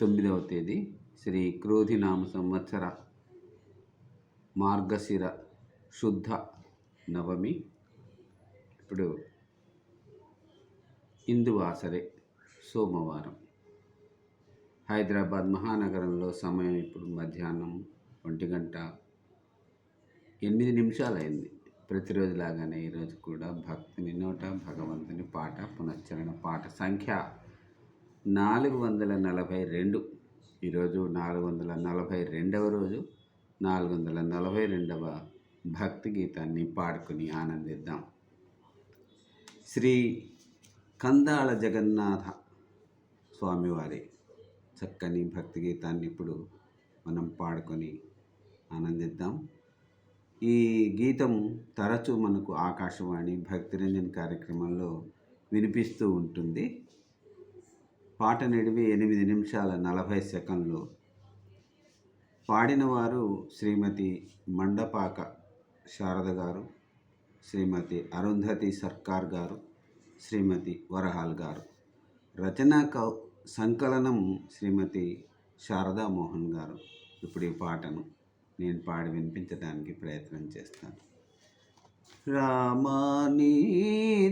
తొమ్మిదవ తేదీ శ్రీ క్రోధినామ సంవత్సర మార్గశిర శుద్ధ నవమి. ఇప్పుడు ఇందువాసరే సోమవారం. హైదరాబాద్ మహానగరంలో సమయం ఇప్పుడు మధ్యాహ్నం ఒంటి గంట ఎనిమిది నిమిషాలు అయింది ప్రతిరోజు లాగానే ఈరోజు కూడా భక్తుని నోట భగవంతుని పాట పునశ్చరణ పాట సంఖ్య నాలుగు వందల నలభై రెండు. ఈరోజు నాలుగు వందల నలభై రెండవ రోజు. నాలుగు వందల నలభై రెండవ భక్తి గీతాన్ని పాడుకుని ఆనందిద్దాం. శ్రీ కందాళ జగన్నాథ స్వామివారి చక్కని భక్తి గీతాన్ని ఇప్పుడు మనం పాడుకొని ఆనందిద్దాం. ఈ గీతం తరచూ మనకు ఆకాశవాణి భక్తిరంజన్ కార్యక్రమంలో వినిపిస్తూ ఉంటుంది. పాట నిడివి ఎనిమిది నిమిషాల నలభై సెకండ్లు. పాడినవారు శ్రీమతి మండపాక శారద గారు శ్రీమతి అరుంధతి సర్కార్ గారు శ్రీమతి వరహాల్ గారు. రచనా కౌ సంకలనం శ్రీమతి శారదా మోహన్ గారు. ఇప్పుడు ఈ పాటను నేను పాడి వినిపించడానికి ప్రయత్నం చేస్తాను. రామాని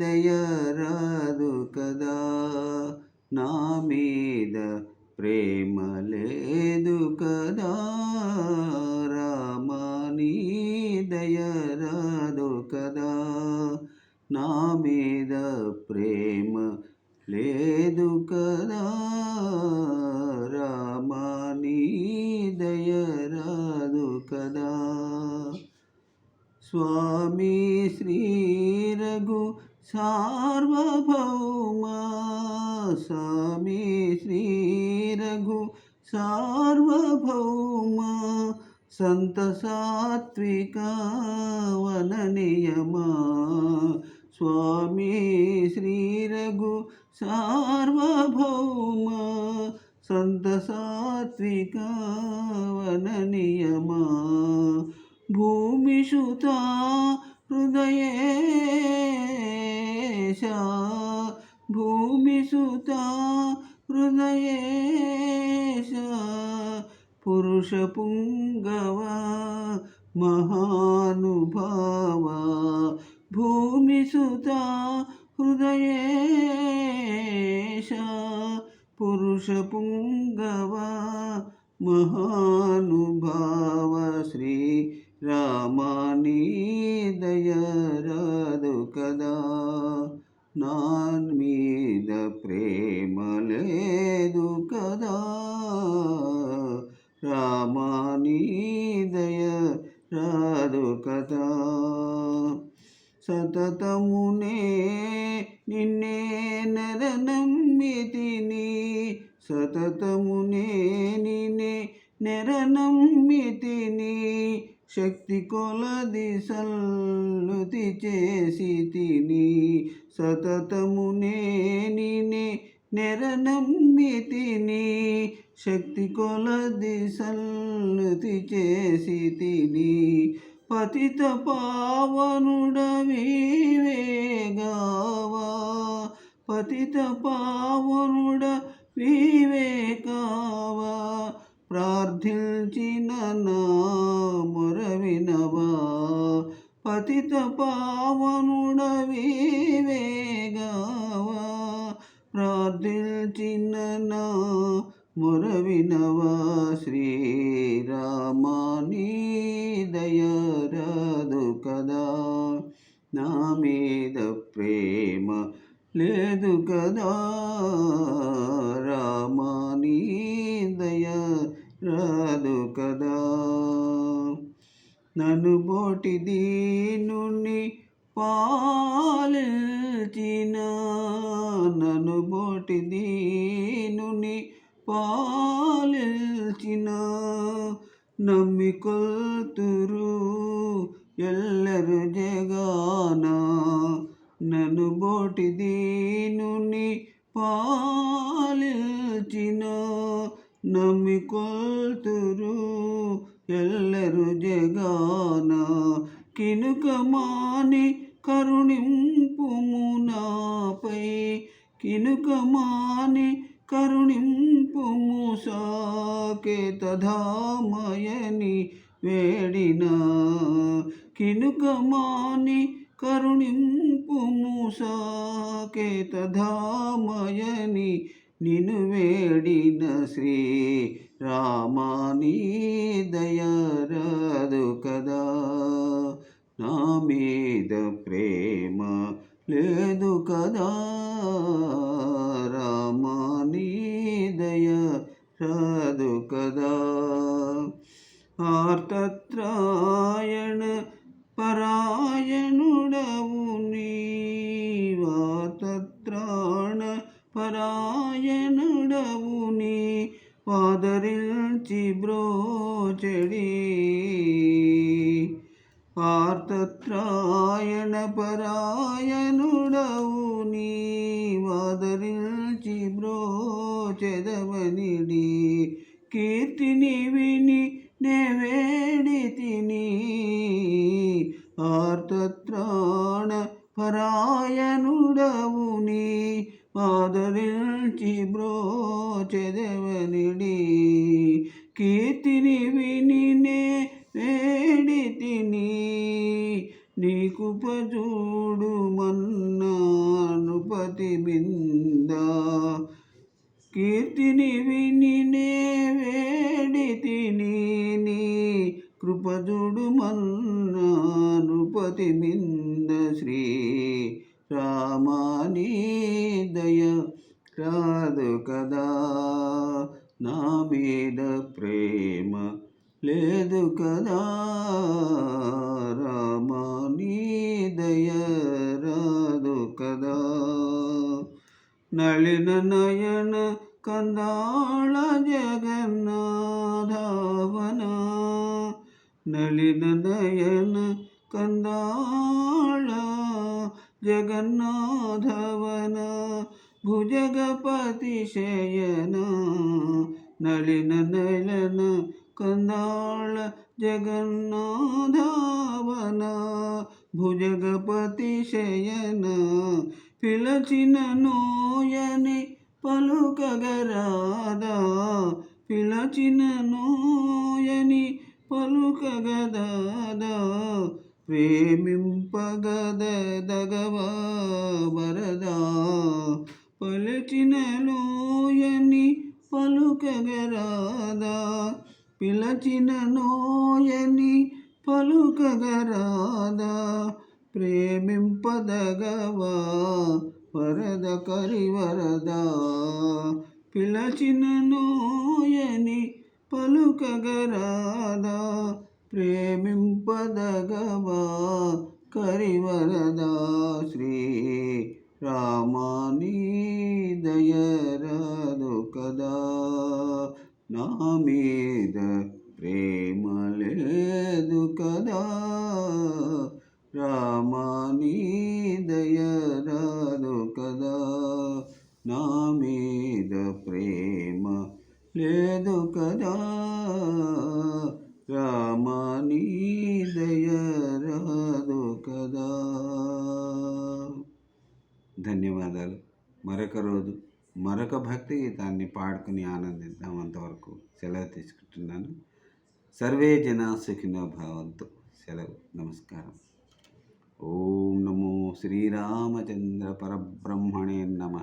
దయ రాదు కదా నా మీద ప్రేమ లేదు కదా? రామాని దయరాదు కదా? నా మీద ప్రేమ లేదు కదా? రామాని దయరాదు కదా? స్వామి శ్రీ రఘు సార్వభౌమా స్వామి శ్రీరఘు సార్వభౌమ సంత సాత్విక వననియమా. స్వామి శ్రీరఘు సార్వభౌమ సంత సాత్విక వననియమా. భూమిషుతా హృదయేశ సుత హృదయేశ పురుష పుంగవ మహానుభావ భూమి సుత హృదయేశ పురుష పుంగవ మహానుభావ శ్రీ రామాని దయరాదు కదా. నాన్మీ ప్రేమ లేదు కదా రామానీదయ రాదు కదా. సతతమునే నిన్నే నరనమ్మితిని సతతమునే నిన్నే నెరనమ్మితిని శక్తి కొలది సల్లుతి చేసి తిని సతతమునే నినే నెరనమ్మితిని శక్తి కొలది సల్లుతి చేసి తిని పతిత పావనుడవివేగావా పతిత పావనుడ వివేకావా ప్రార్థించిన నా మొరవినవా? పతిత పావనుడ ప్రార్థించిన నా మొరవినవా? శ్రీరామాని దయరాదు కదా. నా మీద ప్రేమ లేదు కదా. నను బోటి దీనుని పాలిల్చిన నను బోటి దీనుని పాలిల్చిన నమ్మికొల్తురు ఎల్లరు జగాన. నను బోటి దీనుని పాలిల్చిన నమ్మికొల్తురు ఎల్లరు జగాన. కినుకమాని కరుణింపుము నాపై. కినుకమాని కరుణింపుము సాకే సాకేతధామయని వేడిన. కినుకమాని కరుణింపుము సాకే తధామయని నిను వేడిన శ్రీ రామాని దయరాదు కదా. నా మీద ప్రేమ లేదు కదా. రామాని దయ రాదు కదా. ఆర్తత్రాయణ పరాయణుడవు నీవాతత్రాణ పరాయణుడవు నీ పాదరిల్చి బ్రోచెడి ఆర్తత్రాయణ పరాయణుడవు నీ వాదరిల్చి బ్రోచెదవనిడి కీర్తిని విని నెవేడి తిని ఆర్తత్రాణ పరాయణుడవు నీ ఆదరించి బ్రోచెదవనిడి కీర్తిని వినినే వేడి తిని నీకు పజూడు మన్నానుపతి బింద. కీర్తిని వినినే వేడి తిని నీ కృపజుడు మన్నానుపతి మింద శ్రీ రామాని നളിന നയന കന്താള ജഗന്നാധാവന നളിന നയന കന്താള ജഗന്നാധവന ഭുജഗപതിശയന നളിന നയന കന്താള ജഗന്നാധാവന ഭുജഗപതിശയന పిలచిన నోయని పలుకగరాదా? పిలచిన నోయని పలుకగదాదా ప్రేమింపగదగవా వరదా? పలచిన నోయని పలుకగరాదా? పిలచిన నోయని పలుకగరాదా? ప్రేమింపదగవా? వరద కరివరదా? పిలచిన నోయని పలుకగరాదా? ప్రేమింపదగవా? కరివరదా? శ్రీ రామాని దయరాదు కదా? నా మీద ప్రేమ లేదు కదా? రామాని దయరాదు కదా. నా మీద ప్రేమ లేదు కదా. రామాని దయరాదు కదా. ధన్యవాదాలు. మరొక రోజు మరొక భక్తి గీతాన్ని పాడుకుని ఆనందిద్దాం అంతవరకు సెలవు తీసుకుంటున్నాను. సర్వే జనా సుఖినో భావంతో. సెలవు. నమస్కారం. ఓం నమో శ్రీరామచంద్ర పరబ్రహ్మణే నమ.